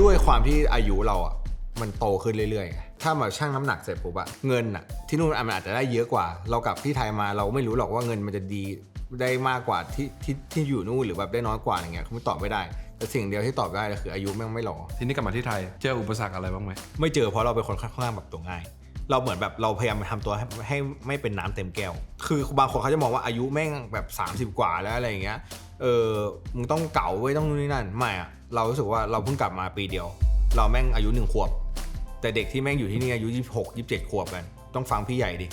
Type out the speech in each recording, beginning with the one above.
ด้วยความที่อายุเราอะมันโตขึ้นเรื่อยๆไงถ้ามาชั่งน้ำหนักเสร็จปุ๊บอะเงินอะที่นู่นอะมันอาจจะได้เยอะกว่า เรากลับที่ไทยมาเราไม่รู้หรอกว่าเงินมันจะดีได้มากกว่าที่ที่ที่อยู่นู่นหรือแบบได้น้อยกว่าอะไรเงี้ยคือมันตอบไม่ได้ แต่สิ่งเดียวที่ตอบได้เลยคืออายุแม่งไม่รอทีนี้กลับมาที่ไทยเจออุปสรรคอะไรบ้างไหมไม่เจอเพราะเราเป็นคนค่อนข้างแบบตัวง่าย เราเหมือนแบบเราพยายามทำตัวให้ให้ไม่เป็นน้ำเต็มแก้ว คือบางคนเขาจะมองว่าอายุแม่งแบบ 30 กว่าแล้วอะไรอย่างเงี้ย เออมึงต้องเก่าไว้ต้องนู่นนี่นั่นไม่อะเรารู้สึกว่าเราเพิ่งกลับมาปีเดียว เราแม่งอายุหนึ่งขวบ แต่เด็กที่แม่งอยู่ที่นี่อายุ 26 27 ขวบกัน ต้องฟังพี่ใหญ่ดิ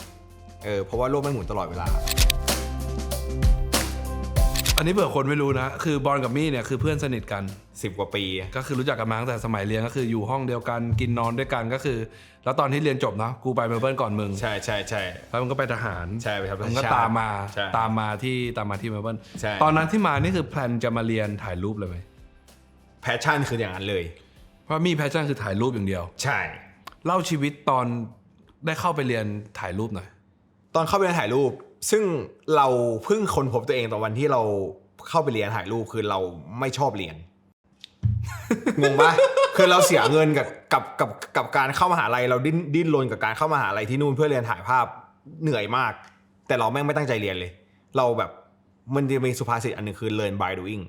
เออเพราะว่าโลกไม่หมุนตลอดเวลา อันนี้เผื่อคนไม่รู้นะ คือบอลกับมี่เนี่ยคือเพื่อนสนิทกัน10กว่าปี ก็คือรู้จักกันมาตั้งแต่สมัยเรียนก็คืออยู่ห้องเดียวกันกินนอนด้วยกันก็คือ แล้วตอนที่เรียนจบนะกูไปเมลเบิร์นก่อนมึง ใช่ใช่ใช่ แล้วมึงก็ไปทหารใช่ไปทำมึงก็ชาติตามมาใช่ตามมาที่ตามมาที่เมลเบิร์นใช่ ตอนนั้นที่มานี่คือแพลนจะมาเรียนถ่ายรูปเลยไหมแพชชั่นคืออย่างนั้นเลย เพราะมีแพชชั่นคือถ่ายรูปอย่างเดียว ใช่ เล่าชีวิตตอนได้เข้าไปเรียนถ่ายรูปหน่อย ตอนเข้าไปเรียนถ่ายรูป ซึ่งเราเพิ่งค้นพบตัวเองตอนวันที่เราเข้าไปเรียนถ่ายรูปคือเราไม่ชอบเรียนงงปะคือเราเสียเงินกับกับกับกับการเข้ามหาลัยเราดิ้นดิ้นรนกับการเข้ามหาลัยที่นู่นเพื่อเรียนถ่ายภาพเหนื่อยมาก แต่เราแม่งไม่ตั้งใจเรียนเลย เราแบบมันจะมีสุภาษิตอันหนึงคือ learn by doing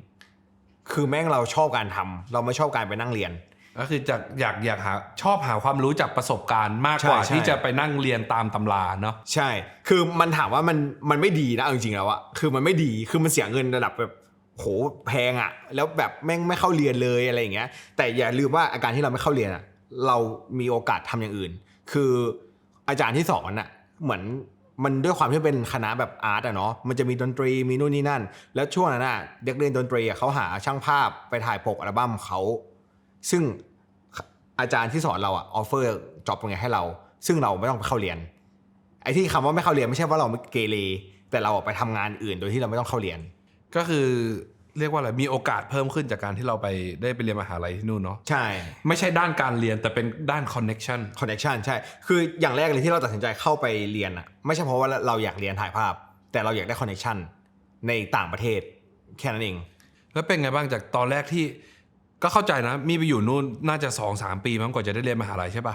คือแม่งเราชอบการทำเราไม่ชอบการไปนั่งเรียน ก็คือจากอยากอยากหาชอบหาความรู้จากประสบการณ์มากกว่า ใช่ใช่ ที่จะไปนั่งเรียนตามตำราเนาะ ใช่ คือมันถามว่ามันมันไม่ดีนะเอาจริงๆแล้วอะคือมันไม่ดี คือมันเสียเงินระดับแบบโหแพงอะแล้วแบบแม่งไม่เข้าเรียนเลยอะไรอย่างเงี้ย แต่อย่าลืมว่าอาการที่เราไม่เข้าเรียนอะเรามีโอกาสทำอย่างอื่น คืออาจารย์ที่สอนอะเหมือนมันด้วยความที่เป็นคณะแบบอาร์ตอะเนาะ มันจะมีดนตรีมีนู่นนี่นั่น แล้วช่วงนั้นอะเด็กเรียนดนตรีอะเขาหาช่างภาพไปถ่ายปกอัลบั้มเขา ซึ่งอาจารย์ที่สอนเราอะออฟเฟอร์จ็อบตรงนี้ให้เรา ซึ่งเราไม่ต้องไปเข้าเรียน ไอ้ที่คำว่าไม่เข้าเรียนไม่ใช่ว่าเราไม่เกเรแต่เราอะไปทำงานอื่นโดยที่เราไม่ต้องเข้าเรียน ก็คือเรียกว่าอะไรมีโอกาสเพิ่มขึ้นจากการที่เราไปได้ไปเรียนมหาลัยที่นู่นเนาะใช่ ไม่ใช่ด้านการเรียนแต่เป็นด้านคอนเน็ชันคอนเน t ชันใช่ คืออย่างแรกเลยที่เราตัดสินใจเข้าไปเรียนอะไม่ใช่เพราะว่าเราอยากเรียนถ่ายภาพ แต่เราอยากได้คอนเน t ชันในต่างประเทศแค่นั้นเองแล้วเป็นไงบ้างจากตอนแรกที่ ก็เข้าใจนะ มีไปอยู่นู่นน่าจะ2อสปีมั้งกว่าจะได้เรียนมหาลัยใช่ปะ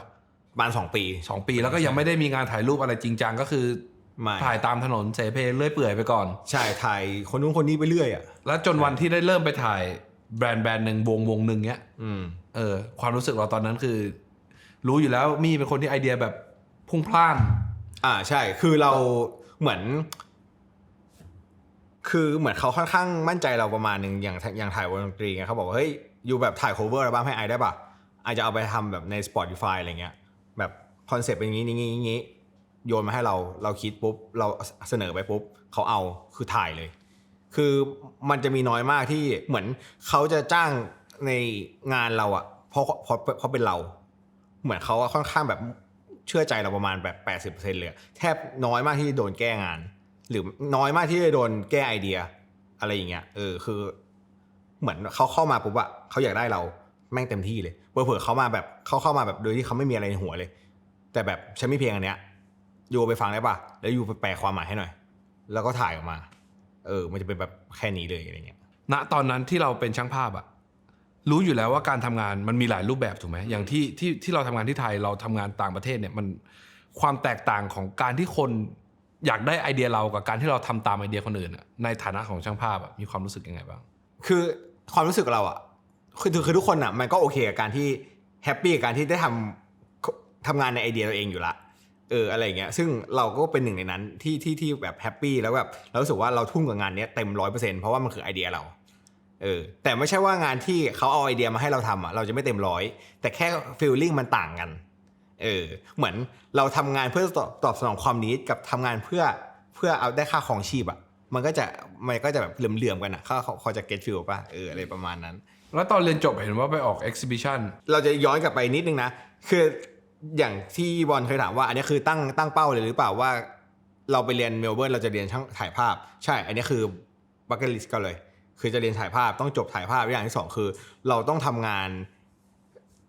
ประมาณสองปีสองปีแล้วก็ยังไม่ได้มีงานถ่ายรูปอะไรจริงจังก็คือไม่ถ่ายตามถนนเสเพเรื่อยเปื่อยไปก่อน ใช่ถ่ายคนนู้นคนนี้ไปเรื่อยอะแล้วจนวันที่ได้เริ่มไปถ่ายแบรนด์แบรนด์หนึ่งวงวงหนึ่งเนี้ยอืมเออ ความรู้สึกเราตอนนั้นคือ รู้อยู่แล้วมี่เป็นคนที่ไอเดียแบบพุ่งพล่าน อ่าใช่ คือเราเหมือน คือเหมือนเขาค่อนข้างมั่นใจเราประมาณหนึ่งอย่างอย่างถ่ายวงดนตรีไงเขาบอกว่าเฮ้ย อยู่แบบถ่าย cover อัลบั้มให้ไอได้ป่ะไอจะเอาไปทำแบบใน Spotify อะไรเงี้ย แบบคอนเซปต์เป็นอย่างนี้อย่างนี้อย่างนี้โยนมาให้เราเราคิดปุ๊บ เราเสนอไปปุ๊บเขาเอาคือถ่ายเลย คือมันจะมีน้อยมากที่เหมือนเขาจะจ้างในงานเราอะเพราะเพราะเพราะเป็นเรา เหมือนเขาค่อนข้างแบบเชื่อใจเราประมาณแบบ 80%เลยแทบน้อยมากที่โดนแก้งาน หรือน้อยมากที่จะโดนแก้ไอเดีย อะไรอย่างเงี้ยเออคือ เหมือนเขาเข้ามาปุ๊บอะเขาอยากได้เราแม่งเต็มที่เลยเผื่อๆเขามาแบบเขาเข้ามาแบบโดยที่เขาไม่มีอะไรในหัวเลย แต่แบบฉันมีเพลงอันเนี้ยยูไปฟังได้ป่ะ แล้วยูไปแปลความหมายให้หน่อย แล้วก็ถ่ายออกมา เออ มันจะเป็นแบบแค่นี้เลยอะไรเงี้ย ณ ตอนนั้นที่เราเป็นช่างภาพอะรู้อยู่แล้วว่าการทำงานมันมีหลายรูปแบบถูกไหมอย่างที่ที่ที่เราทำงานที่ไทยเราทำงานต่างประเทศเนี่ยมันความแตกต่างของการที่คนอยากได้ไอเดียเรากับการที่เราทำตามไอเดียคนอื่นอะในฐานะของช่างภาพอะมีความรู้สึกยังไงบ้าง คือ ความรู้สึกเราอะคือคือทุกคนอะมันก็โอเคกับการที่แฮปปี้กับการที่ได้ทำทำงานในไอเดียตัวเองอยู่ละเอออะไรเงี้ยซึ่งเราก็เป็นหนึ่งในนั้นที่ที่ที่แบบแฮปปี้แล้วแบบเรารู้สึกว่าเราทุ่มกับงานเนี้ยเต็มร้อยเปอร์เซ็นต์เพราะว่ามันคือไอเดียเราเออแต่ไม่ใช่ว่างานที่เขาเอาไอเดียมาให้เราทำอะเราจะไม่เต็มร้อยแต่แค่ฟีลลิ่งมันต่างกันเออเหมือนเราทำงานเพื่อตอบตอบสนองความนิดกับทำงานเพื่อเพื่อเอาได้ค่าของชีพอะ มันก็จะมันก็จะแบบเหลื่อมๆกันอะเขาเขาเขาจะเก็ตฟิลป่ะเอออะไรประมาณนั้น แล้วตอนเรียนจบเห็นว่าไปออก exhibition เราจะย้อนกลับไปนิดนึงนะ คืออย่างที่บอลเคยถามว่า อันนี้คือตั้งตั้งเป้าเลยหรือเปล่าว่า เราไปเรียนเมลเบิร์นเราจะเรียนช่างถ่ายภาพ ใช่ อันนี้คือบัคเก็ตลิสก็เลย คือจะเรียนถ่ายภาพต้องจบถ่ายภาพอย่างที่สองคือ เราต้องทำงาน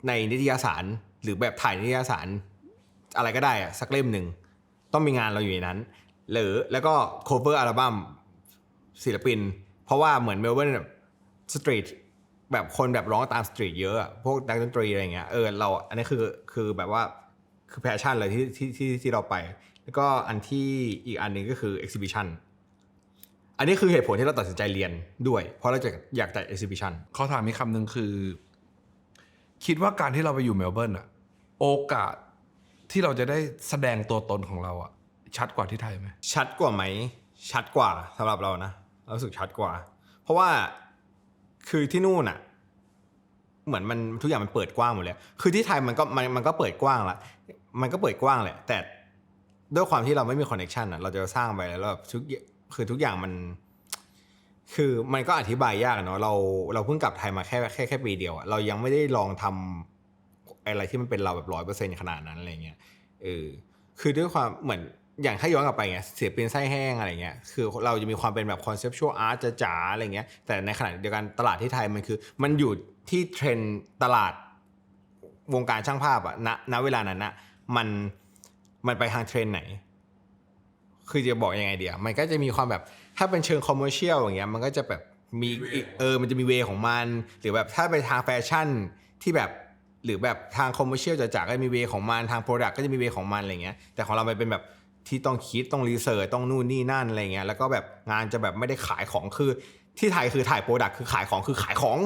ในนิตยสารหรือแบบถ่ายนิตยสารอะไรก็ได้อะสักเล่มหนึ่งต้องมีงานเราอยู่ในนั้น หรือแล้วก็ cover อัลบั้มศิลปิน เพราะว่าเหมือนเมลเบิร์นสตรีทแบบคนแบบร้องตามสตรีทเยอะ พวกนักดนตรีอะไรเงี้ยเออเราอันนี้คือคือแบบว่าคือแพชชั่นเลยที่ที่ที่ที่เราไป แล้วก็อันที่อีกอันหนึ่งก็คือ exhibition อันนี้คือเหตุผลที่เราตัดสินใจเรียนด้วย เพราะเราจะอยากจัด exhibition เขาถามมีคำหนึ่งคือ คิดว่าการที่เราไปอยู่เมลเบิร์นอะโอกาสที่เราจะได้แสดงตัวตนของเราอะ ชัดกว่าที่ไทยไหมชัดกว่าไหม ชัดกว่าสำหรับเรานะเรารู้สึกชัดกว่า เพราะว่าคือที่นู่นอะเหมือนมันทุกอย่างมันเปิดกว้างหมดเลยคือที่ไทยมันก็มันมันก็เปิดกว้างละมันก็เปิดกว้างแหละแต่ด้วยความที่เราไม่มีคอนเน t ชันอะเราจะสร้างไปแล้วแบบทุกคือทุกอย่างมันคือมันก็อธิบายยากเนาะเราเราเพิ่งกลับไทยมาแค่แค่แค่ปีเดียวอะเรายังไม่ได้ลองทำอะไรที่มันเป็นเราแบบร้อยเปอร์เซ็นขนาดนั้นอะไรเงี้ยเออคือด้วยความเหมือน อย่างถ้าย้อนกลับไปเงี้ยเสียเป็นไส้แห้งอะไรเงี้ยคือเราจะมีความเป็นแบบคอนเซปชวลอาร์ตจ๋าอะไรเงี้ยแต่ในขณะเดียวกันตลาดที่ไทยมันคือ มันอยู่ที่เทรนตลาดวงการช่างภาพอะณณเวลานั้นอะมันมันไปทางเทรนไหน คือจะบอกยังไงเดียวมันก็จะมีความแบบถ้าเป็นเชิงคอมเมอร์เชียลอย่างเงี้ยมันก็จะแบบมีเออมันจะมีเวของมัน หรือแบบถ้าไปทางแฟชั่นที่แบบหรือแบบทางคอมเมอร์เชียลจ๋าๆก็จะมีเวของมันทางโปรดักต์ก็จะมีเวของมันอะไรเงี้ยแต่ของเรามันเป็นแบบ ที่ต้องคิดต้องรีเสิร์ชต้องนู่นนี่นั่นอะไรเงี้ยแล้วก็แบบงานจะแบบไม่ได้ขายของคือ ที่ไทยคือถ่ายโปรดักต์คือขายของคือขายของ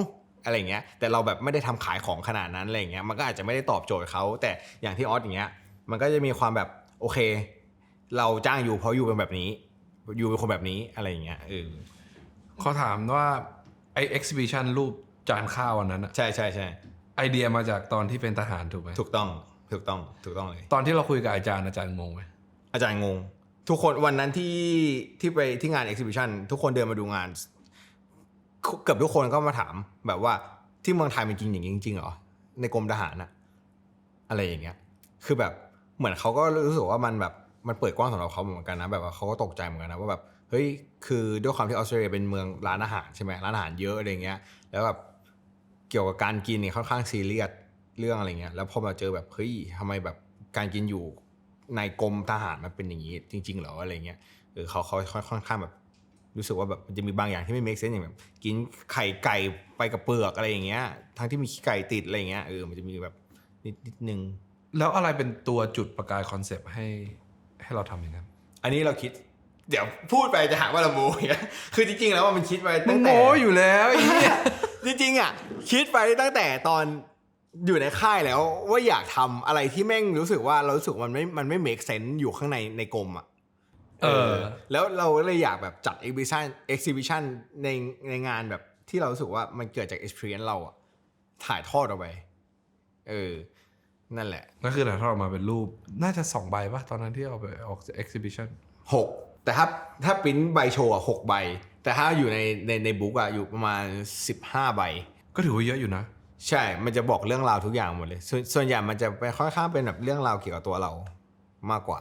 อะไรเงี้ยแต่เราแบบไม่ได้ทำขายของขนาดนั้นอะไรเงี้ยมันก็อาจจะไม่ได้ตอบโจทย์เขาแต่อย่างที่ออสอย่างเงี้ยมันก็จะมีความแบบโอเค เราจ้างอยู่เพราะอยู่เป็นแบบนี้ อยู่เป็นคนแบบนี้อะไรอย่างเงี้ยเออเขาถามว่าไอเอ็กซิบิชันรูปจานข้าววันนั้นอะใช่ใช่ใช่ไอเดียมาจากตอนที่เป็นทหารถูกไหมถูกต้องถูกต้องถูกต้องเลยตอนที่เราคุยกับอาจารย์อาจารย์งงไหม อาจารย์งง ทุกคนวันนั้นที่ที่ไปที่งาน exhibition ทุกคนเดินมาดูงาน เกือบทุกคนก็มาถามแบบว่าที่เมืองไทยมันจริงอย่างนี้จริงๆเหรอในกรมทหารอะอะไรอย่างเงี้ย คือแบบเหมือนเขาก็รู้สึกว่ามันแบบมันเปิดกว้างสำหรับเขาเหมือนกันนะแบบว่าเขาก็ตกใจเหมือนกันนะว่าแบบเฮ้ยคือด้วยความที่ออสเตรเลียเป็นเมืองร้านอาหารใช่ไหมร้านอาหารเยอะอะไรเงี้ย แล้วแบบเกี่ยวกับการกินเนี่ยค่อนข้างซีเรียสเรื่องอะไรเงี้ยแล้วพอมาเจอแบบเฮ้ยทำไมแบบการกินอยู่ ในกรมทหารมันเป็นอย่างนี้จริงๆเหรออะไรเงี้ยเออเขาเขาเขาค่อนข้างแบบรู้สึกว่าแบบมันจะมีบางอย่างที่ไม่ make sense อย่างแบบกินไข่ไก่ไปกับเปลือกอะไรอย่างเงี้ย ทั้งที่มีขี้ไก่ติดอะไรอย่างเงี้ยเออมันจะมีแบบนิดนิดนึงแล้วอะไรเป็นตัวจุดประกายคอนเซปต์ให้ให้เราทำอย่างนั้นอันนี้เราคิด เดี๋ยวพูดไปจะหาว่าเราโม้อย่างเงี้ยคือจริงๆแล้วว่ามันคิดไปมึตั้งงแต่โง่อยู่แล้วไอ้เนี่ยจริงๆอะคิดไปตั้งแต่ตอน อยู่ในค่ายแล้วว่าอยากทำอะไรที่แม่งรู้สึกว่าเรารู้สึกมันไม่มันไม่ make sense อยู่ข้างในในกรมอะเออ แล้วเราก็เลยอยากแบบจัด exhibition exhibition ในในงานแบบที่เรารู้สึกว่ามันเกิดจาก experience เราอะถ่ายทอดออกไปเออ นั่นแหละก็คือถ่ายทอดออกมาเป็นรูป น่าจะสองใบปะตอนนั้นที่เอาไปออกเอ็กซิบิชันหกแต่ถ้าถ้าปริ้นใบโชว์อะหกใบ แต่ถ้าอยู่ในในในบุ๊กอะอยู่ประมาณสิบห้าใบ ก็ถือว่าเยอะอยู่นะ ใช่ มันจะบอกเรื่องราวทุกอย่างหมดเลยส่วนส่วนใหญ่มันจะไปค่อนข้างเป็นแบบเรื่องราวเกี่ยวกับตัวเรามากกว่า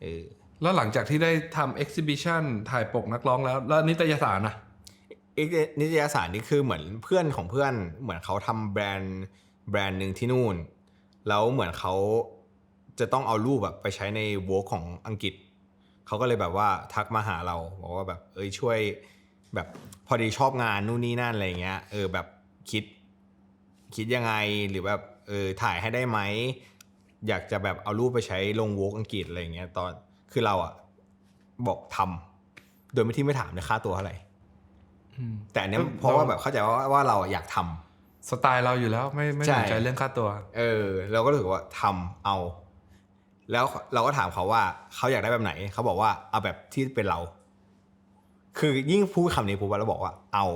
เออแล้วหลังจากที่ได้ทำเอ็กซิบิชันถ่ายปกนักร้องแล้ว แล้วนิตยสารนะเอกนิตยสารนี่คือเหมือนเพื่อนของเพื่อนเหมือนเขาทำแบรนด์แบรนด์หนึ่งที่นู่น แล้วเหมือนเขาจะต้องเอารูปแบบไปใช้ในวอของอังกฤษ เขาก็เลยแบบว่าทักมาหาเราบอกว่าแบบเอ้ยช่วยแบบพอดีชอบงานนู่นนี่นั่นอะไรเงี้ยเออแบบคิด คิดยังไงหรือแบบเออถ่ายให้ได้ไหม อยากจะแบบเอารูปไปใช้ลงวออังกฤษอะไรเงี้ยตอนคือเราอะบอกทำโดยไม่ที่ไม่ถามเลยค่าตัวเท่าไหร่แต่อันเนี้ยเออเพราะว่าเราแบบเข้าใจว่าว่าเราอยากทำสไตล์เราอยู่แล้วไม่ไม่ใช่สนใจเรื่องค่าตัว เออ เราก็รู้สึกว่าทำเอา แล้วเราก็ถามเขาว่าเขาอยากได้แบบไหน เขาบอกว่าเอาแบบที่เป็นเรา คือยิ่งพูดคำนี้ปุ๊บเราบอกว่า เอา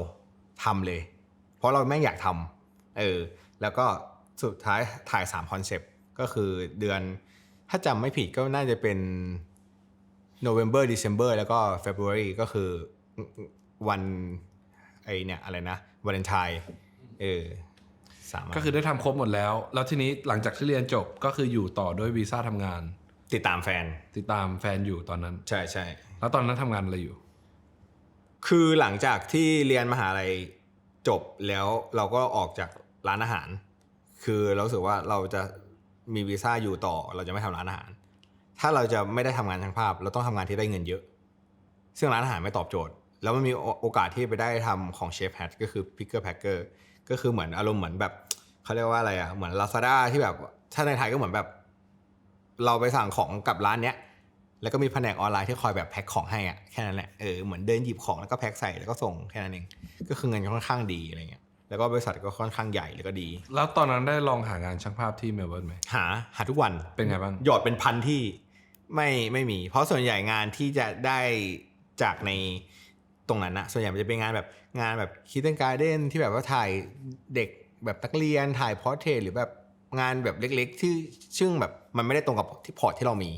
ทำเลย เพราะเราแม่งอยากทำ เออแล้วก็สุดท้ายถ่ายสามคอนเซปต์ก็คือเดือนถ้าจำไม่ผิดก็น่าจะเป็น November December แล้วก็ February ก็คือวันไอเนี่ยอะไรนะวาเลนไทน์เออสามอันก็คือได้ทำครบหมดแล้ว แล้วทีนี้หลังจากที่เรียนจบก็คืออยู่ต่อด้วยวีซ่าทำงาน ติดตามแฟน ติดตามแฟนอยู่ตอนนั้น ใช่ใช่แล้วตอนนั้นทำงานอะไรอยู่ คือหลังจากที่เรียนมหาลัยจบแล้วเราก็ออกจาก ร้านอาหาร คือเรารู้สึกว่าเราจะมีวีซ่าอยู่ต่อ เราจะไม่ทำร้านอาหาร ถ้าเราจะไม่ได้ทำงานช่างภาพ เราต้องทำงานที่ได้เงินเยอะ ซึ่งร้านอาหารไม่ตอบโจทย์ แล้วมันมีโอกาสที่ไปได้ทำของเชฟแฮทก็คือพิกเกอร์แพคเกอร์ก็คือเหมือนอารมณ์เหมือนแบบเขาเรียกว่าอะไรอะเหมือน Lazada ที่แบบถ้าในไทยก็เหมือนแบบ เราไปสั่งของกับร้านเนี้ยแล้วก็มีแผนกออนไลน์ที่คอยแบบแพ็คของให้อะแค่นั้นแหละเออเหมือนเดินหยิบของแล้วก็แพ็คใส่แล้วก็ส่งแค่นั้นเองก็คือเงินค่อนข้างดีอะไรเงี้ย แล้วก็บริษัทก็ค่อนข้างใหญ่แล้วก็ดี แล้วตอนนั้นได้ลองหางานช่างภาพที่เมลเบิร์นไหมหาหาทุกวันเป็นไงบ้างหยอดเป็นพันที่ไม่ไม่มี เพราะส่วนใหญ่งานที่จะได้จากในตรงนั้นนะส่วนใหญ่มันจะเป็นงานแบบงานแบบคิดเ n นการ์เดนที่แบบว่าถ่ายเด็กแบบนักเรียนถ่ายพอร์เทรตหรือแบบงานแบบเล็กๆที่ซึ่งแบบมันไม่ได้ตรงกับที่พอร์ตที่เรามี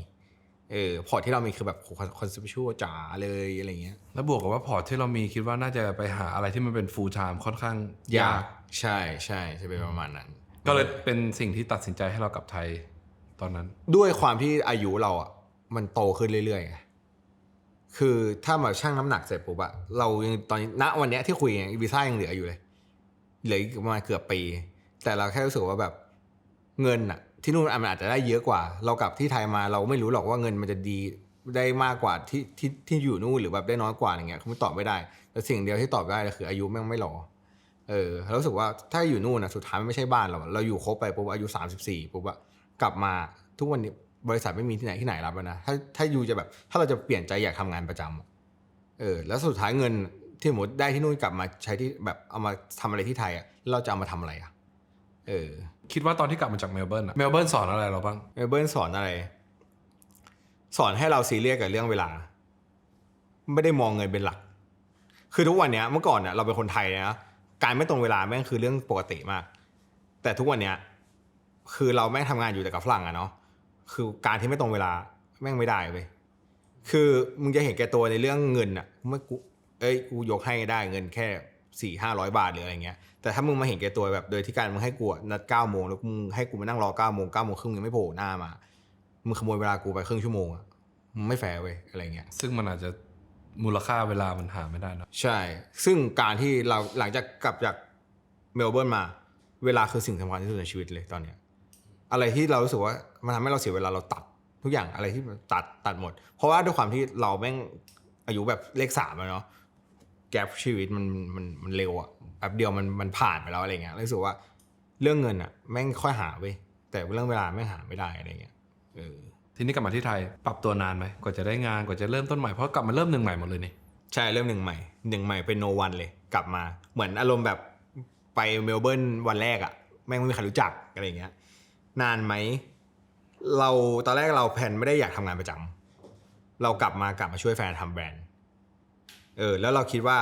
เออพอร์ตที่เรามีคือแบบคอนเซปชวลจ๋าเลยอะไรเงี้ยแล้วบวกกับว่าพอร์ตที่เรามีคิดว่าน่าจะไปหาอะไรที่มันเป็น full time ค่อนข้างยากใช่ใช่จะเป็นประมาณนั้น ก็เลยเป็นสิ่งที่ตัดสินใจให้เรากลับไทยตอนนั้น ด้วยความที่อายุเราอะมันโตขึ้นเรื่อยๆไงคือถ้ามาชั่งน้ำหนักเสร็จปุ๊บอะเรายังตอนนี้ณวันเนี้ยที่คุยยังวีซ่ายังเหลืออยู่เลยเหลืออีกประมาณเกือบปี แต่เราแค่รู้สึกว่าแบบเงินอะ ที่นู่นมันอาจจะได้เยอะกว่า เรากลับที่ไทยมาเราไม่รู้หรอกว่าเงินมันจะดีได้มากกว่าที่ที่ที่อยู่นู่นหรือแบบได้น้อยกว่าอย่างเงี้ยคือมันตอบไม่ได้แต่สิ่งเดียวที่ตอบได้คืออายุแม่งไม่รอเออเรารู้สึกว่าถ้าอยู่นู่นนะสุดท้ายมันไม่ใช่บ้านเราเราอยู่ครบไปปุ๊บอายุสามสิบสี่ปุ๊บอะกลับมาทุกวันนี้บริษัทไม่มีที่ไหนที่ไหนรับแล้วนะถ้าถ้าอยู่จะแบบถ้าเราจะเปลี่ยนใจอยากทำงานประจำอะเออแล้วสุดท้ายเงินที่สมมติได้ที่นู่นกลับมาใช้ที่แบบเอามาทำอะไรที่ไทยอะเราจะเอามาทำอะไรอะเออ คิดว่าตอนที่กลับมาจากเมลเบิร์นอะเมลเบิร์นสอนอะไรเราบ้าง เมลเบิร์นสอนอะไร สอนให้เราซีเรียสกับเรื่องเวลา ไม่ได้มองเงินเป็นหลัก คือทุกวันเนี้ยเมื่อก่อนเนี่ยเราเป็นคนไทยนะการไม่ตรงเวลาแม่งคือเรื่องปกติมาก แต่ทุกวันเนี้ยคือเราแม่งทำงานอยู่แต่กับฝรั่งอะเนาะคือการที่ไม่ตรงเวลาแม่งไม่ได้เว้ยคือมึงจะเห็นแก่ตัวในเรื่องเงินอะเมื่อกูเอ้ยกูยกให้ได้เงินแค่สี่ห้าร้อยบาทหรืออะไรเงี้ย แต่ถ้ามึงมาเห็นแก่ตัวแบบโดยที่การมึงให้กูอะนัดเก้าโมงแล้วมึงให้กูมานั่งรอเก้าโมงเก้าโมงครึ่งยังไม่โผล่หน้ามา มึงขโมยเวลากูไปครึ่งชั่วโมงอะมึงไม่แฟร์เว้ยอะไรเงี้ย ซึ่งมันอาจจะมูลค่าเวลามันหาไม่ได้เนอะใช่ ซึ่งการที่เราหลังจากกลับจากเมลเบิร์นมา เวลาคือสิ่งสำคัญที่สุดในชีวิตเลยตอนเนี้ย อะไรที่เรารู้สึกว่ามันทำให้เราเสียเวลาเราตัดทุกอย่างอะไรที่ตัดตัดหมด เพราะว่าด้วยความที่เราแม่งอายุแบบเลขสามแล้วเนาะ แกลชีวิตมันมันมันเร็วอะแป๊บเดียวมันมันผ่านไปแล้วอะไรเงี้ยรู้สึกว่าเรื่องเงินอะแม่งค่อยหาเว้ยแต่เรื่องเวลาแม่งหาไม่ได้อะไรเงี้ยเออทีนี้กลับมาที่ไทยปรับตัวนานไหมกว่าจะได้งานกว่าจะเริ่มต้นใหม่เพราะกลับมาเริ่มหนึ่งใหม่หมดเลยนี่ใช่เริ่มหนึ่งใหม่หนึ่งใหม่เป็นโนวันเลย กลับมาเหมือนอารมณ์แบบไปเมลเบิร์นวันแรกอะแม่งไม่มีใครรู้จักอะไรอย่างเงี้ย นานไหมเราตอนแรกเราแผนไม่ได้อยากทำงานประจำเรากลับมากลับมาช่วยแฟนทำแบรนด์ เออแล้วเราคิดว่า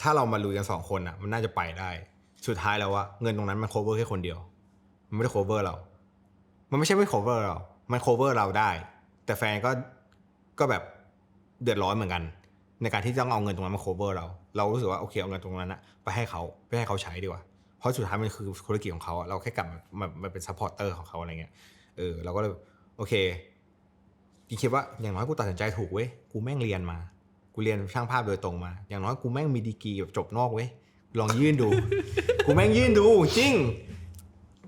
ถ้าเรามาลุยกันสองคนอะมันน่าจะไปได้ สุดท้ายแล้วว่าเงินตรงนั้นมัน cover แค่คนเดียว มันไม่ได้ cover เรา มันไม่ใช่ไม่ cover เรา มัน cover เราได้ แต่แฟนก็ก็แบบเดือดร้อนเหมือนกัน ในการที่ต้องเอาเงินตรงนั้นมา cover เรา เรารู้สึกว่าโอเคเอาเงินตรงนั้นนะไปให้เขาไปให้เขาใช้ดีกว่า เพราะสุดท้ายมันคือธุรกิจของเขาเราแค่กลับมามามาเป็นซัพพอร์เตอร์ของเขาอะไรเงี้ยเออเราก็เลยโอเคกีคิดว่าอย่างน้อยกูตัดสินใจถูกเว้ยกูแม่งเรียนมา กูเรียนช่างภาพโดยตรงมา อย่างน้อยกูแม่งมีดีกรีแบบจบนอกเว้ยลองยื่นดู กูแม่งยื่นดูจริง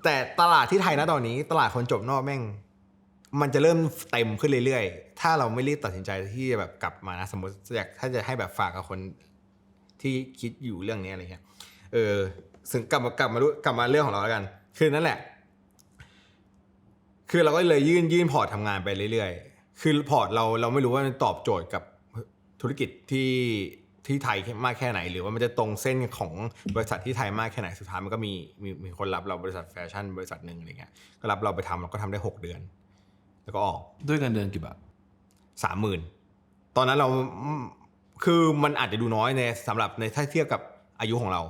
แต่ตลาดที่ไทยนะตอนนี้ ตลาดคนจบนอกแม่ง มันจะเริ่มเต็มขึ้นเรื่อยๆ ถ้าเราไม่รีบตัดสินใจที่จะแบบกลับมานะสมมติอยากถ้าจะให้แบบฝากกับคนที่คิดอยู่เรื่องนี้อะไรเงี้ย เออซึ่งกลับมากลับมาดูกลับมาเรื่องของเราแล้วกัน คือนั่นแหละ คือเราก็เลยยื่นยื่นพอร์ตทำงานไปเรื่อยๆ คือพอร์ตเราเราไม่รู้ว่ามันตอบโจทย์กับ ธุรกิจที่ที่ไทยมากแค่ไหน หรือว่ามันจะตรงเส้นของบริษัทที่ไทยมากแค่ไหนสุดท้ายมันก็มีมีมีคนรับเราบริษัทแฟชั่นบริษัทหนึ่งอะไรเงี้ยก็รับเราไปทำเราก็ทำได้หกเดือน แล้วก็ออกด้วยเงินเดือนกี่บาทสามหมื่นตอนนั้นเราอืมคือมันอาจจะดูน้อยในสำหรับในถ้าเทียบกับอายุของเรา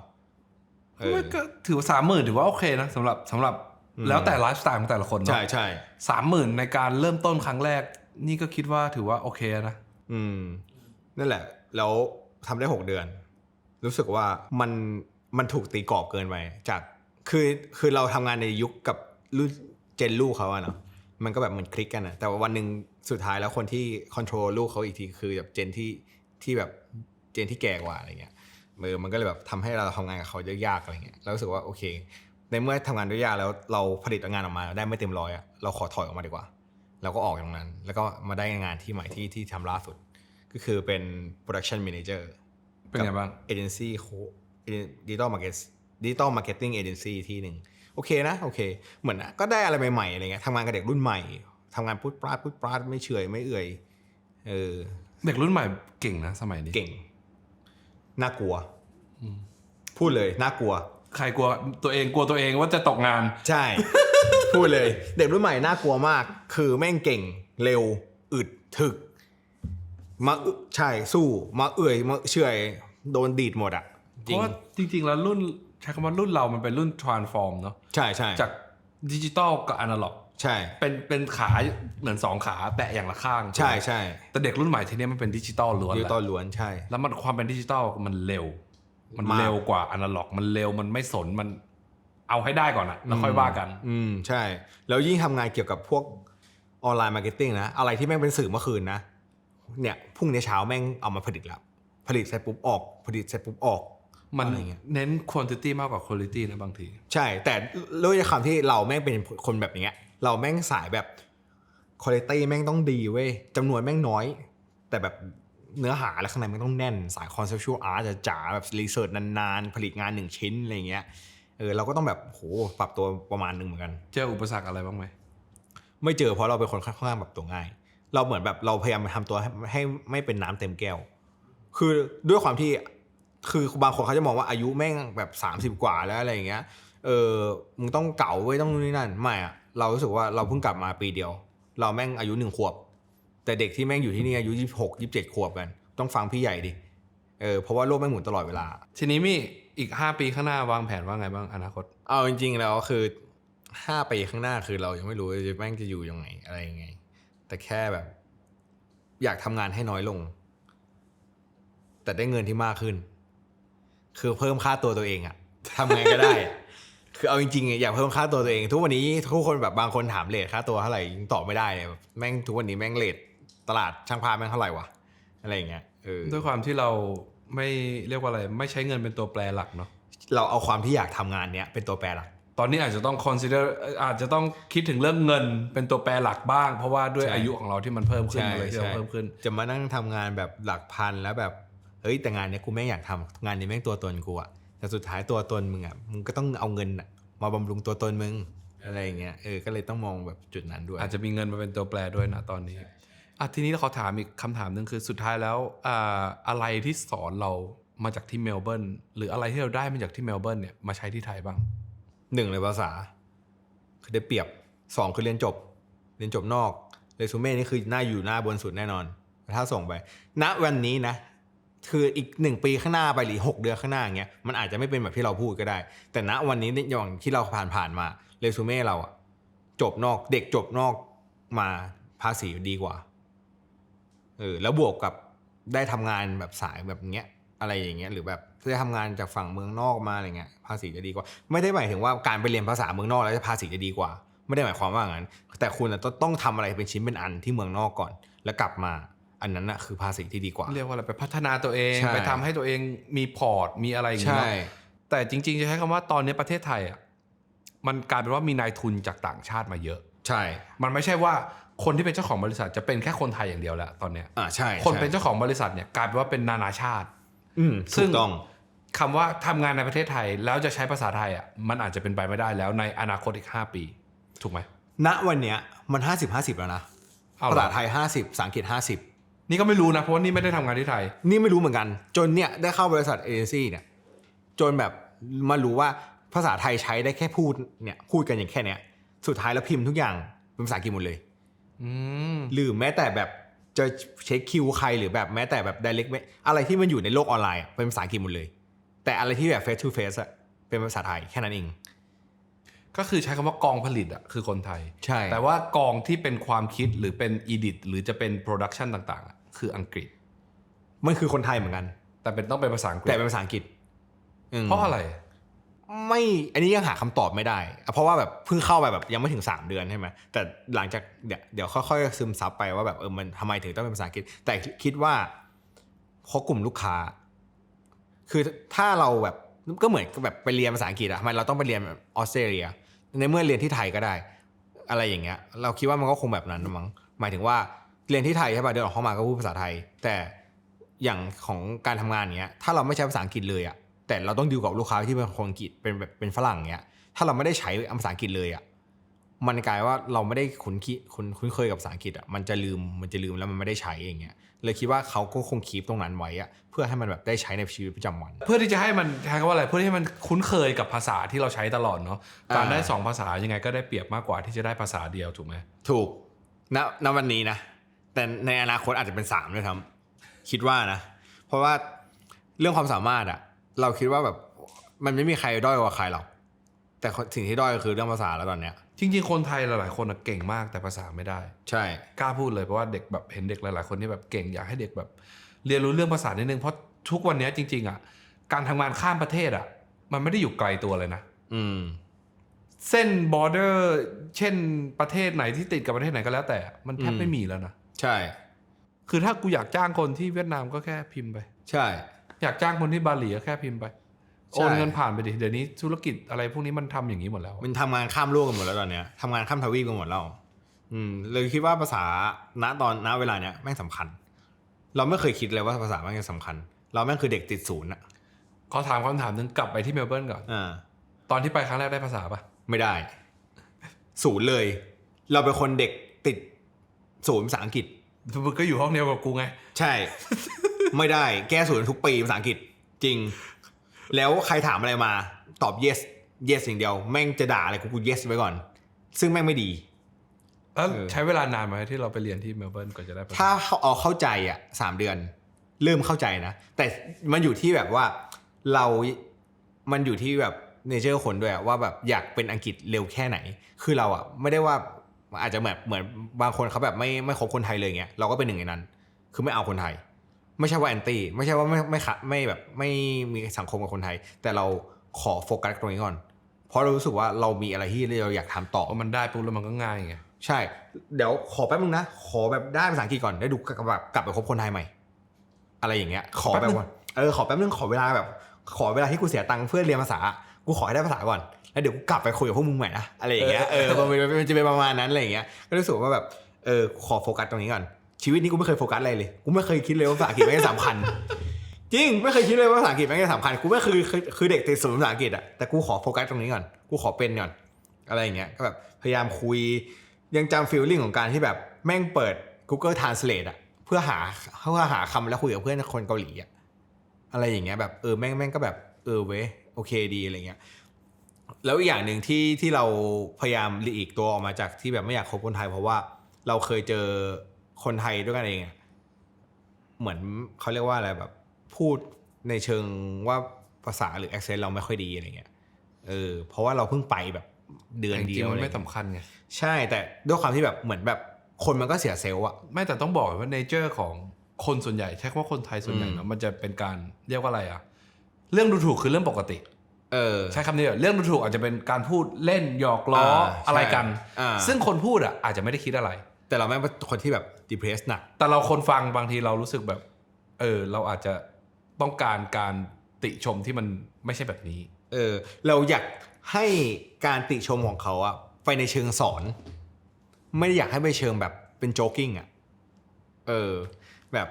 เออก็ถือว่าสามหมื่นถือว่าโอเคนะสำหรับสำหรับอืมแล้วแต่ไลฟ์สไตล์ของแต่ละคนเนาะใช่ใช่สามหมื่นในการเริ่มต้นครั้งแรก นี่ก็คิดว่าถือว่าโอเคนะอืม นั่นแหละ แล้วทำได้หกเดือน รู้สึกว่ามันมันถูกตีกรอบเกินไปจากคือคือเราทำงานในยุคกับรุ่นเจนลูกเขาอะเนาะมันก็แบบเหมือนคลิกกันอะแต่ว่าวันหนึ่งสุดท้ายแล้วคนที่คอนโทรลลูกเขาอีกทีคือแบบเจนที่ที่แบบเจนที่แก่กว่าอะไรเงี้ยเออมันก็เลยแบบทำให้เราทำงานกับเขายากๆอะไรเงี้ยแล้วรู้สึกว่าโอเค ในเมื่อทำงานด้วยยากแล้วเราผลิตงานออกมาได้ไม่เต็มร้อยอะเราขอถอยออกมาดีกว่า เราก็ออกจากงนั้น แล้วก็มาได้งานที่ใหม่ที่ที่ทำล่าสุด ก็คือเป็น production manager เป็นไงบ้างเอเจนซี่โคดิจิตอลมาร์เก็ตดิจิตอลมาร์เก็ตติ้งเอเจนซี่ที่หนึ่งโอเคนะโอเค เหมือนก็ได้อะไรใหม่ๆอะไรเงี้ยทำงานกับเด็กรุ่นใหม่ทำงานพุดปราดพุดปราดไม่เฉอยไม่เอื่อยเออเด็กรุ่นใหม่เก่งนะสมัยนี้เก่ง น่ากลัวพูดเลยน่ากลัว ใครกลัวตัวเองกลัวตัวเองว่าจะตกงาน ใช่ พูดเลย เด็กรุ่นใหม่น่ากลัวมาก คือแม่งเก่ง เร็ว อึดถึก มาอึใช่สู้มาเอื่อยมาเฉอยโดนดีดหมดอะเพจริง ราะว่าจริง ๆ แล้วรุ่นใช้คำว่ารุ่นเรามันเป็นรุ่น transform เนาะใช่ใช่จากดิจิตอลกับอนาล็อก ใช่ เป็นเป็นขาเหมือนสองขาแปะอย่างละข้างใช่ใช่แต่เด็กรุ่นใหม่ทีเนี้ยมันเป็นดิจิตอลล้วนดิจิแล้วตอลล้วนใช่ แล้วมันความเป็นดิจิตอลมันเร็ว มันมาก เร็วกว่าอนาล็อก มันเร็วมันไม่สนมันเอาให้ได้ก่อนอะแล้วค่อยว่ากัน อืมใช่ แล้วยิ่งทำงานเกี่ยวกับพวกออนไลน์มาร์เก็ตติ้งนะ อะไรที่แม่งเป็นสื่อเมื่อคืนนะ เนี่ยพรุ่งนี้เช้าแม่งเอามาผลิตแล้วผลิตเสร็จปุ๊บออก ผลิตเสร็จปุ๊บออก มันอะไรเงี้ยเน้น quantity มากกว่า quality นะบางที ใช่ แต่ด้วยความที่เราแม่งเป็นคนแบบอย่างเงี้ย เราแม่งสายแบบคุณภาพแม่งต้องดีเว้ยจำนวนแม่งน้อย แต่แบบเนื้อหาและข้างในแม่งต้องแน่นสาย conceptual art จ๋าๆแบบรีเสิร์ชนานๆ ผลิตงานหนึ่งชิ้นอะไรเงี้ยเออเราก็ต้องแบบโหปรับตัวประมาณหนึ่งเหมือนกัน เจออุปสรรคอะไรบ้างไหมไม่เจอเพราะเราเป็นคนค่อนข้างแบบตัวง่าย เราเหมือนแบบเราพยายามทำตัวให้ให้ไม่เป็นน้ำเต็มแก้ว คือด้วยความที่คือบางคนเขาจะมองว่าอายุแม่งแบบ 30 กว่าแล้วอะไรอย่างเงี้ย เออมึงต้องเก่าไว้ยต้องนู่นนี่นั่น ไม่อะเรารู้สึกว่าเราเพิ่งกลับมาปีเดียว เราแม่งอายุหนึ่งขวบ แต่เด็กที่แม่งอยู่ที่นี่อายุยี่หกยี่เจ็ดขวบกัน ต้องฟังพี่ใหญ่ดิ เออเพราะว่าโลกแม่งหมุนตลอดเวลา ทีนี้มีอีก 5 ปีข้างหน้าวางแผนว่าไงบ้างอนาคต เอาจริงๆแล้วคือห้าปีข้างหน้าคือเรายังไม่รู้จะแม่งจะอยู่ยังไงอะไรยังไง แต่แค่แบบ อยากทำงานให้น้อยลง แต่ได้เงินที่มากขึ้น คือเพิ่มค่าตัวตัวเองอะทำไงก็ได้อะคือเอาจริงๆอะอยากเพิ่มค่าตัวตัวเอง ทุกวันนี้ทุกคนแบบบางคนถามเลทค่าตัวเท่าไหร่ยังตอบไม่ได้เลยแบบแม่งทุกวันนี้แม่งเลทตลาดช่างภาพแม่งเท่าไหร่วะอะไรอย่างเงี้ยเออด้วยความที่เราไม่เรียกว่าอะไร ไม่ใช้เงินเป็นตัวแปรหลักเนาะเราเอาความที่อยากทำงานเนี้ยเป็นตัวแปรหลัก ตอนนี้อาจจะต้อง consider เอ่ออาจจะต้องคิดถึงเรื่องเงินเป็นตัวแปรหลักบ้าง เพราะว่าด้วยใช่อายุของเราที่มันเพิ่มขึ้นใช่อะไรที่เราใช่เพิ่มขึ้น จะมานั่งทำงานแบบหลักพันแล้วแบบเฮ้ยแต่งานเนี้ยกูไม่งอยากทำงานนี้แม่งตัวตนกูอะแต่สุดท้ายตัวตนมึงอะมึงก็ต้องเอาเงินอะมาบำรุงตัวตนมึงอะไรอย่างเงี้ยเออก็เลยต้องมองแบบจุดนั้นด้วย อาจจะมีเงินมาเป็นตัวแปรด้วยนะตอนนี้อะทีนี้เราขอถามอีกคำถามหนึ่งคือสุดท้ายแล้วอ่าอะไรที่สอนเรามาจากที่เมลเบิร์นหรืออะไรที่เราได้มาจากที่เมลเบิร์นเนี่ยมาใช้ที่ไทยบ้าง หนึ่งเลยภาษา คือได้เปรียบสองคือเรียนจบ เรียนจบนอกเรซูเม่นี่คือหน้าอยู่หน้าบนสุดแน่นอน ถ้าส่งไป ณวันนี้นะ คืออีกหนึ่งปีข้างหน้าไปหรือหกเดือนข้างหน้าอย่างเงี้ยมันอาจจะไม่เป็นแบบที่เราพูดก็ได้ แต่ณวันนี้อย่างที่เราผ่านผ่านมาเรซูเม่เราอะจบนอกเด็กจบนอกมาภาษีดีกว่าเออแล้วบวกกับได้ทำงานแบบสายแบบเงี้ยอะไรอย่างเงี้ยหรือแบบ ได้ทำงานจากฝั่งเมืองนอกมาอะไรเงี้ยภาษีจะดีกว่า ไม่ได้หมายถึงว่าการไปเรียนภาษาเมืองนอกแล้วภาษีจะดีกว่า ไม่ได้หมายความว่าอย่างนั้น แต่คุณน่ะต้องต้องทำอะไรเป็นชิ้นเป็นอันที่เมืองนอกก่อน แล้วกลับมาอันนั้นน่ะคือภาษีที่ดีกว่า เรียกว่าอะไรไปพัฒนาตัวเองใช่ไปทำให้ตัวเองมีพอร์ตมีอะไรอย่างเงี้ใช่ยแต่จริง ๆ จะใช้คำว่าตอนนี้ประเทศไทยอะมันกลายเป็นว่ามีนายทุนจากต่างชาติมาเยอะ ใช่ มันไม่ใช่ว่าคนที่เป็นเจ้าของบริษัทจะเป็นแค่คนไทยอย่างเดียวแล้วตอนเนี้ยอ่าใช่ คนเป็นใช่เจ้าของบริษัทเนี่ยกลายเป็นว่าเป็นนานาชาติ อืมซึ่ถูงกต้อง คำว่าทำงานในประเทศไทยแล้วจะใช้ภาษาไทยอะมันอาจจะเป็นไปไม่ได้แล้วในอนาคตอีก 5 ปี ถูกไหมณวันเนี้ยมันห้าสิบห้าสิบแล้วนะเอาเหรอ ภาษาไทยห้าสิบภาษาอังกฤษห้าสิบนี่ก็ไม่รู้นะเพราะว่านี่ไม่ได้ทำงานที่ไทยนี่ไม่รู้เหมือนกัน จนเนี่ยได้เข้าบริษัทเอเจนซี่เนี่ยจนแบบมารู้ว่าภาษาไทยใช้ได้แค่พูดเนี่ยพูดกันอย่างแค่เนี้ยสุดท้ายแล้วพิมพ์ทุกอย่างเป็นภาษาอังกฤษหมดเลย อืม หรือแม้แต่แบบจะเช็คคิวใครหรือแบบแม้แต่แบบ direct ไม่อะไรที่มันอยู่ในโลกออนไลน์อะเป็นภาษาอังกฤษหมดเลย แต่อะไรที่แบบ face to face อะเป็นภาษาไทยแค่นั้นเอง ก็คือใช้คำว่ากองผลิตอะคือคนไทย ใช่ แต่ว่ากองที่เป็นความคิดหรือเป็นอีดิทหรือจะเป็นโปรดักชันต่างๆอะคืออังกฤษ มันคือคนไทยเหมือนกัน แต่เป็นต้องเป็นภาษาอังกฤษแต่เป็นภาษาอังกฤษอืมเพราะอะไร ไม่อันนี้ยังหาคำตอบไม่ได้อะเพราะว่าแบบเพิ่งเข้าไปแบบยังไม่ถึง 3 เดือนใช่ไหมแต่หลังจากเดี๋ยวเดี๋ยวค่อยๆซึมซับไปว่าแบบเออมันทำไมถึงต้องเป็นภาษาอังกฤษแต่คิดว่าเพราะกลุ่มลูกค้า คือถ้าเราแบบก็เหมือนแบบไปเรียนภาษาอังกฤษอะทำไมเราต้องไปเรียนแบบออสเตรเลีย ในเมื่อเรียนที่ไทยก็ได้ อะไรอย่างเงี้ย เราคิดว่ามันก็คงแบบนั้นมั้งหมายถึงว่าเรียนที่ไทยใช่ป่ะเดินออกเข้ามาก็พูดภาษาไทย แต่อย่างของการทำงานเนี้ย ถ้าเราไม่ใช้ภาษาอังกฤษเลยอะแต่เราต้องดีลกับลูกค้าที่เป็นคนอังกฤษเป็นแบบเป็นฝรั่งเงี้ยถ้าเราไม่ได้ใช้ภาษาอังกฤษเลยอะ มันกลายว่าเราไม่ได้คุ้นคิคุ้นคุ้นเคยกับภาษาอังกฤษอะมันจะลืมมันจะลืมแล้วมันไม่ได้ใช้อย่างเงี้ยเลยคิดว่าเขาก็คงคีปตรงนั้นไว้อะเพื่อให้มันแบบได้ใช้ในชีวิตประจำวัน เพื่อที่จะให้มันใช้คำว่าอะไรเพื่อที่ให้มันคุ้นเคยกับภาษาที่เราใช้ตลอดเนาะอ่าการได้สองภาษายังไงก็ได้เปรียบมากกว่าที่จะได้ภาษาเดียวถูกไหมถูกณณวันนี้นะ แต่ในอนาคตอาจจะเป็นสามด้วยครับคิดว่านะ เพราะว่าเรื่องความสามารถอะเราคิดว่าแบบมันไม่มีใครด้อยกว่าใครหรอก แต่สิ่งที่ด้อยก็คือเรื่องภาษาแล้วตอนเนี้ย จริงๆ คนไทยหลายๆ คนอะเก่งมากแต่ภาษาไม่ได้ ใช่ กล้าพูดเลยเพราะว่าเด็กแบบเห็นเด็กหลายๆ คนที่แบบเก่งอยากให้เด็กแบบ เรียนรู้เรื่องภาษานิดนึงเพราะทุกวันนี้จริง ๆอะการทำงานข้ามประเทศอะ มันไม่ได้อยู่ไกลตัวเลยนะ อืม เส้นบอร์เดอร์เช่นประเทศไหนที่ติดกับประเทศไหนก็แล้ว แต่มันแทบอืมไม่มีแล้วนะ ใช่ คือถ้ากูอยากจ้างคนที่เวียดนามก็แค่พิมพ์ไป ใช่ อยากจ้างคนที่บาหลีก็แค่พิมพ์ไปใช่ โอนเงินผ่านไปดิ เดี๋ยวนี้ธุรกิจอะไรพวกนี้มันทำอย่างนี้หมดแล้ว มันทำงานข้ามโลกกันหมดแล้วตอนเนี้ยทำงานข้ามทวีปกันหมดแล้ว อืม เลยคิดว่าภาษาณตอนณเวลาเนี้ยแม่งสำคัญ เราไม่เคยคิดเลยว่าภาษาแม่งจะสำคัญ เราแม่งคือเด็กติดศูนย์อะขอถามคำถามหนึงกลับไปที่เมลเบิร์นก่อนอ่าตอนที่ไปครั้งแรกได้ภาษาปะไม่ได้ ศูนย์เลย เราเป็นคนเด็กติดศูนย์ภาษาอังกฤษมึงก็อยู่ห้องเดียวกับกูไง ใช่ ไม่ได้ แก้ศูนย์ทุกปีภาษาอังกฤษ จริง แล้วใครถามอะไรมาตอบ yes yes สิ่างเดียว แม่งจะด่าอะไรกูกู yes ไว้ก่อน ซึ่งแม่งไม่ดี แล้วเออใช้เวลานานไหมที่เราไปเรียนที่เมลเบิร์นกว่อนจะได้ภาษาถ้าเขาเอาเข้าใจอะสามเดือน เริ่มเข้าใจนะ แต่มันอยู่ที่แบบว่าเรา มันอยู่ที่แบบเนเจอร์คนด้วยอะว่าแบบอยากเป็นอังกฤษเร็วแค่ไหน คือเราอะไม่ได้ว่าอาจจะแบบเหมือนบางคนเขาแบบไม่ไม่คบคนไทยเลยเงี้ยเราก็เป็นหนึ่งในนั้น คือไม่เอาคนไทย ไม่ใช่ว่าแอนตี้ไม่ใช่ว่าไม่ไม่ขะไม่แบบไม่มีสังคมกับคนไทย แต่เราขอโฟกัสตรงนี้ก่อน เพราะเรารู้สึกว่าเรามีอะไรที่เราอยากทำต่อพอมันได้ปุ๊บแล้วมันก็ง่ายไงใช่ เดี๋ยวขอแป๊บนึงนะ ขอแบบได้ภาษาอังกฤษก่อนได้ดูกลับแบบกลับไปคบคนไทยใหม่ อะไรอย่างเงี้ย ขอแบบว่าเออขอแป๊บนึงขอเวลาแบบ ขอเวลาที่กูเสียตังค์เพื่อเรียนภาษา กูขอให้ได้ภาษาก่อนแล้วเดี๋ยวกูกลับไปคุยกับพวกมึงใหม่นะอะไรอย่างเงี้ยเออมันมันมันจะเป็นประมาณนั้นอะไรอย่างเงี้ยก็รู้สึกว่าแบบเออขอโฟกัสตรงนี้ก่อน ชีวิตนี้กูไม่เคยโฟกัสอะไรเลย กูไม่เคยคิดเลยว่าภาษาอังกฤษไม่ได้สำคัญ จริง ไม่เคยคิดเลยว่าภาษาอังกฤษไม่ได้สำคัญ กูไม่คือคือคือเด็กติดศูนย์ภาษาอังกฤษอะแต่กูขอโฟกัสตรงนี้ก่อน กูขอเป็นก่อน อะไรอย่างเงี้ย ก็แบบพยายามคุย ยังจำฟีลลิ่งของการที่แบบแม่งเปิด Google Translate อะเพื่อหาเพื่อหาคำแล้วคุยกับเพื่อนคนเกาหลีอะอะไรอย่างเงี้ยแบบเออแม่งแม่งก็แบบเออเว้ยโอเคดีอะไรเงี้ยแล้วอีกอย่างหนึ่งที่ที่เราพยายามหลีกตัวออกมาจากที่แบบไม่อยากคบคนไทย เพราะว่าเราเคยเจอ คนไทยด้วยกันเองอะเหมือนเขาเรียกว่าอะไรแบบ พูดในเชิงว่าภาษาหรือ accent เราไม่ค่อยดีอะไรเงี้ยเออเพราะว่าเราเพิ่งไปแบบเดือนแต่จเดีริยงวๆมันอะไรไม่เงี้ยสำคัญไงใช่แต่ด้วยความที่แบบเหมือนแบบคนมันก็เสียเซลล์อะไม่แต่ต้องบอกว่าเนเจอร์ของคนส่วนใหญ่ใช้คำว่าคนไทยส่วนใหญ่อืมเนาะมันจะเป็นการเรียกว่าอะไรอะเรื่องดูถูกคือเรื่องปกติ เออ ใช้คำนี้เรื่องดูถูกอาจจะเป็นการพูดเล่นหยอกล้ออ่าอะไรกันใช่อ่าซึ่งคนพูดอะอาจจะไม่ได้คิดอะไร แต่เราแม่งเป็นคนที่แบบ depressed หนัก แต่เราคนฟังบางทีเรารู้สึกแบบ เออ เราอาจจะต้องการการติชมที่มันไม่ใช่แบบนี้ เออ เราอยากให้การติชมของเขาอะไปในเชิงสอน ไม่ได้อยากให้ไปเชิงแบบเป็นโจ๊กิ้งอะเออ แบบ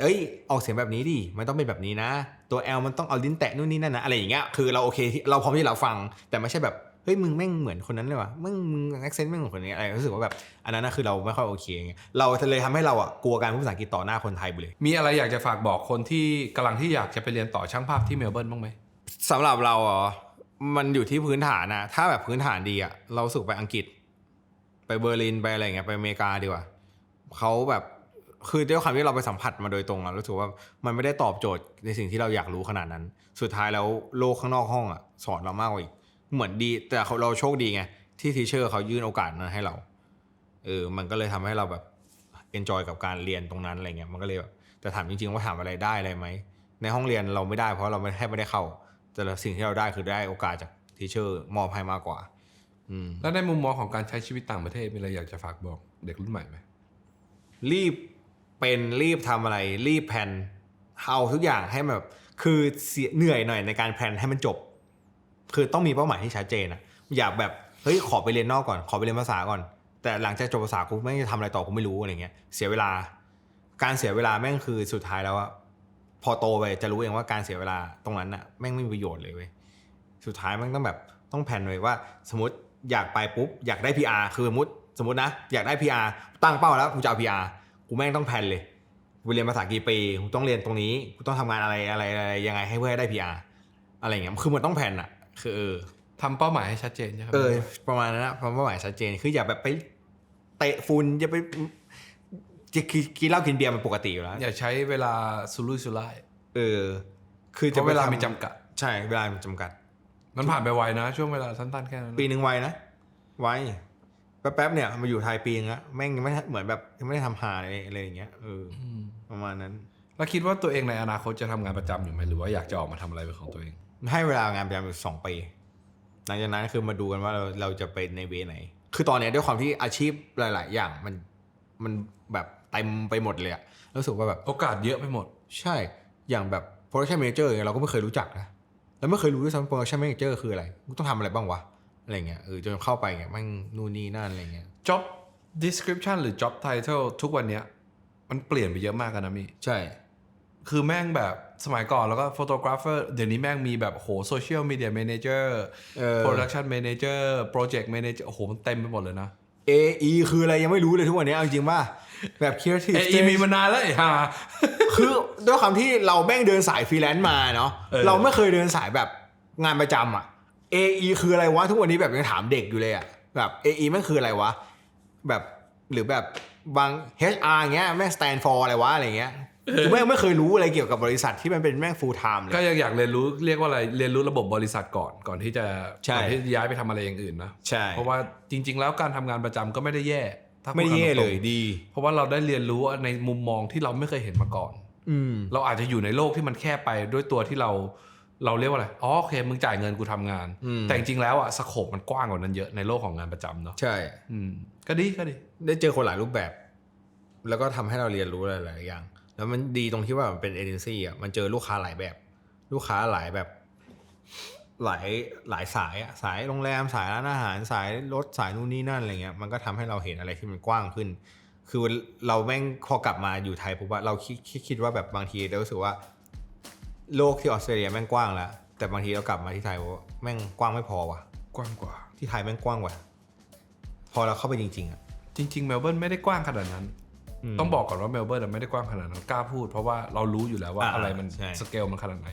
เอ้ย ออกเสียงแบบนี้ดิมันต้องเป็นแบบนี้นะ ตัว L มันต้องเอาลิ้นแตะนู่นนี่นั่นนะอะไรอย่างเงี้ยคือเราโอเคที่เราพร้อมที่เราฟัง แต่ไม่ใช่แบบ เฮ้ยมึงแม่งเหมือนคนนั้นเลยว่ะมึงมึงแอคเซนต์แม่งเหมือนคนนี้อะไรรู้สึกว่าแบบอันนั้นนะคือเราไม่ค่อยโอเคไงเราเลยทำให้เราอะกลัวการพูดภาษาอังกฤษต่อหน้าคนไทยไปเลย มีอะไรอยากจะฝากบอกคนที่กำลังที่อยากจะไปเรียนต่อช่างภาพที่เมลเบิร์นบ้างไหมสำหรับเราเหรอมันอยู่ที่พื้นฐานนะถ้าแบบพื้นฐานดีอะเราสึกไปอังกฤษ ไปเบอร์ลินไปอะไรเงี้ยไปอเมริกาดีกว่าเขาแบบคือด้วยความที่เราไปสัมผัสมาโดยตรงอะรู้สึกว่ามันไม่ได้ตอบโจทย์ในสิ่งที่เราอยากรู้ขนาดนั้น สุดท้ายแล้วโลกข้างนอกห้องอะสอนเรามากกว่าอีก เหมือนดีแต่เขาเราโชคดีไง ที่ทีเชอร์เขายื่นโอกาสนั้นให้เรา เออ มันก็เลยทำให้เราแบบเอนจอยกับการเรียนตรงนั้นอะไรเงี้ยมันก็เลยแบบแต่ถามจริงๆว่าถามอะไรได้อะไรไหมในห้องเรียนเราไม่ได้เพราะเราไม่แทบไม่ได้เข้า แต่ละสิ่งที่เราได้คือได้โอกาสจากทีเชอร์มอบให้มากกว่า อืมแล้วในมุมมองของการใช้ชีวิตต่างประเทศมีอะไรอยากจะฝากบอกเด็กรุ่นใหม่ไหมรีบเป็นรีบทำอะไร รีบแพลนเอาทุกอย่างให้แบบ คือเสียเหนื่อยหน่อยในการแพลนให้มันจบ คือต้องมีเป้าหมายที่ชัดเจนอะอย่าแบบเฮ้ยขอไปเรียนนอกก่อน ขอไปเรียนภาษาก่อน แต่หลังจากจบภาษากูไม่จะทำอะไรต่อกูไม่รู้อะไรเงี้ยเสียเวลา การเสียเวลาแม่งคือสุดท้ายแล้วอะพอโตไปจะรู้เองว่าการเสียเวลาตรงนั้นน่ะแม่งไม่มีประโยชน์เลยเว้ยสุดท้ายแม่งต้องแบบต้องแผนไว้ว่า สมมติอยากไปปุ๊บอยากได้ PR คือสมมติสมมตินะอยากได้ PR ตั้งเป้าแล้วกูจะเอา PR กูแม่งต้องแผนเลยกูเรียนภาษากี่ปีกูต้องเรียนตรงนี้กูต้องทำงานอะไรอะไรอะไรยังไงให้เพื่อให้ได้ PR อะไรอย่างเงี้ยคือมันต้องแผนอะ คือเออทำเป้าหมายให้ชัดเจนใช่ไหมเออประมาณนั้นนะความหมายชัดเจนคืออย่าแบบไปเตะฝุ่นอย่าไปจะกินกินเหล้ากินเบียร์มันปกติอยู่แล้วอย่าใช้เวลาสุรุ่ยสุร่ายเออ คือเพจะราะไปเวลาทำมีจำกัด ใช่เวลามีจำกัด มันผ่านไปไวนะ ช่วงเวลาสั้นๆแค่นั้นปีหนึ่งไวนะไวแป๊บๆเนี่ยมาอยู่ไทยปีนึงแล้วแม่งยังไม่เหมือนแบบยังไม่ได้ทำหาอะไรอะไรอย่างเงี้ยเอออืมประมาณนั้น แล้วคิดว่าตัวเองในอนาคตจะทำงานประจำอยู่ไหมหรือว่าอยากจะออกมาทำอะไรเป็นของตัวเอง ให้เวลางานประจำอยู่สองปีหลังจากนั้นคือมาดูกันว่าเราเราจะไปในเวไหน คือตอนเนี้ยด้วยความที่อาชีพหลาย ๆ อย่างมันมันแบบเต็มไปหมดเลยอะรู้สึกว่าแบบ โอกาสเยอะไปหมด ใช่ อย่างแบบ production manager อย่างเงี้ยเราก็ไม่เคยรู้จักนะ แล้วไม่เคยรู้ด้วยซ้ำ production manager คืออะไรกูต้องทำอะไรบ้างวะ อะไรเงี้ย เออ จนเข้าไปเงี้ยแมันนู่นนี่นั่นอะไรเงี้ย job description หรือ job title ทุกวันเนี้ยมันเปลี่ยนไปเยอะมากกันนะมี่ ใช่ คือแม่งแบบสมัยก่อนแล้วก็ photographer เดี๋ยวนี้แม่งมีแบบโห social media manager เออ production manager project manager โอ้โหมันเต็มไปหมดเลยนะ AE คืออะไรยังไม่รู้เลยทุกวันนี้เอาจริงๆว่าแบบ creative เอมีมานานแล้วไอ้ห่าคือด้วยความที่เราแม่งเดินสายฟรีแลนซ์มาเนาะเออเราไม่เคยเดินสายแบบงานประจำอะ AE คืออะไรวะทุกวันนี้แบบยังถามเด็กอยู่เลยอะแบบ AE แม่งคืออะไรวะแบบหรือแบบบาง HR เงี้ยแม่ง stand for อะไรวะอะไรเงี้ย กูแม่งไม่เคยรู้อะไรเกี่ยวกับบริษัทที่มันเป็นแม่ง full time เลย ก็ยังอยากเรียนรู้เรียกว่าอะไรเรียนรู้ระบบบริษัทก่อนก่อนที่จะใช่ก่อนที่จะย้ายไปทำอะไรอย่างอื่นนะใช่ เพราะว่าจริง ๆ แล้วการทำงานประจำก็ไม่ได้แย่ถ้าพูไม่ได้กันเย่ตรงๆเลยดี เพราะว่าเราได้เรียนรู้ในมุมมองที่เราไม่เคยเห็นมาก่อน อืม เราอาจจะอยู่ในโลกที่มันแคบไปด้วยตัวที่เราเราเรียกว่าอะไรอ๋อโอเคมึงจ่ายเงินกูทำงาน อืม แต่จริงๆแล้วอะสโคปมันกว้างกว่านั้นเยอะในโลกของงานประจำเนาะใช่ อืมก็ดีก็ดี ได้เจอคนหลายรูปแบบ แล้วก็ทำให้เราเรียนรู้หลายๆอย่าง แล้วมันดีตรงที่ว่ามันเป็นเอเจนซี่อะมันเจอลูกค้าหลายแบบ ลูกค้าหลายแบบ หลายหลายสายอะสายโรงแรมสายร้านอาหารสายรถสายนู่นนี่นั่นอะไรเงี้ยมันก็ทำให้เราเห็นอะไรที่มันกว้างขึ้น คือเราแม่งพอกลับมาอยู่ไทยปุ๊บว่าเราคิดคิดคิดว่าแบบบางทีเรารู้สึกว่า โลกที่ออสเตรเลียแม่งกว้างแล้วแต่บางทีเรากลับมาที่ไทยว่าแม่งกว้างไม่พอว่ะ กว้างกว่า ที่ไทยแม่งกว้างกว่า พอเราเข้าไปจริง ๆอะจริงๆเมลเบิร์นไม่ได้กว้างขนาดนั้นม ต้องบอกก่อนว่าเมลเบิร์นอะไม่ได้กว้างขนาดนั้นกล้าพูด เพราะว่าเรารู้อยู่แล้วว่าอ่าอะไรมันใช่สเกลมันขนาดไหน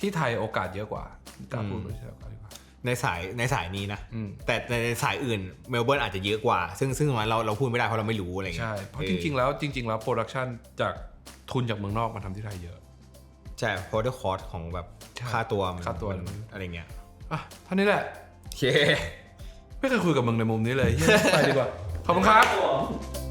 ที่ไทยโอกาสเยอะกว่ากล้าพูดอืมไม่ใช่โอกาสเยอะกว่าในสายในสายนี้นะอืมแต่ในสายอื่นเมลเบิร์นอาจจะเยอะกว่า ซึ่งซึ่งตรงนั้นเราเราพูดไม่ได้เพราะเราไม่รู้อะไรเงี้ยใช่เพราะจริง ๆ แล้วจริง ๆ แล้วโปรดักชันจากทุนจากเมืองนอกมาทำที่ไทยเยอะใช่เพราะด้วยคอร์สของแบบใช่ค่าตัวมันค่าตัวมันอะไรเงี้ยอะเท่านี้แหละโอเคไม่เคยคุยกับมึงในมุมนี้เลยเหี้ยไปดีกว่าขอบคุณครับผม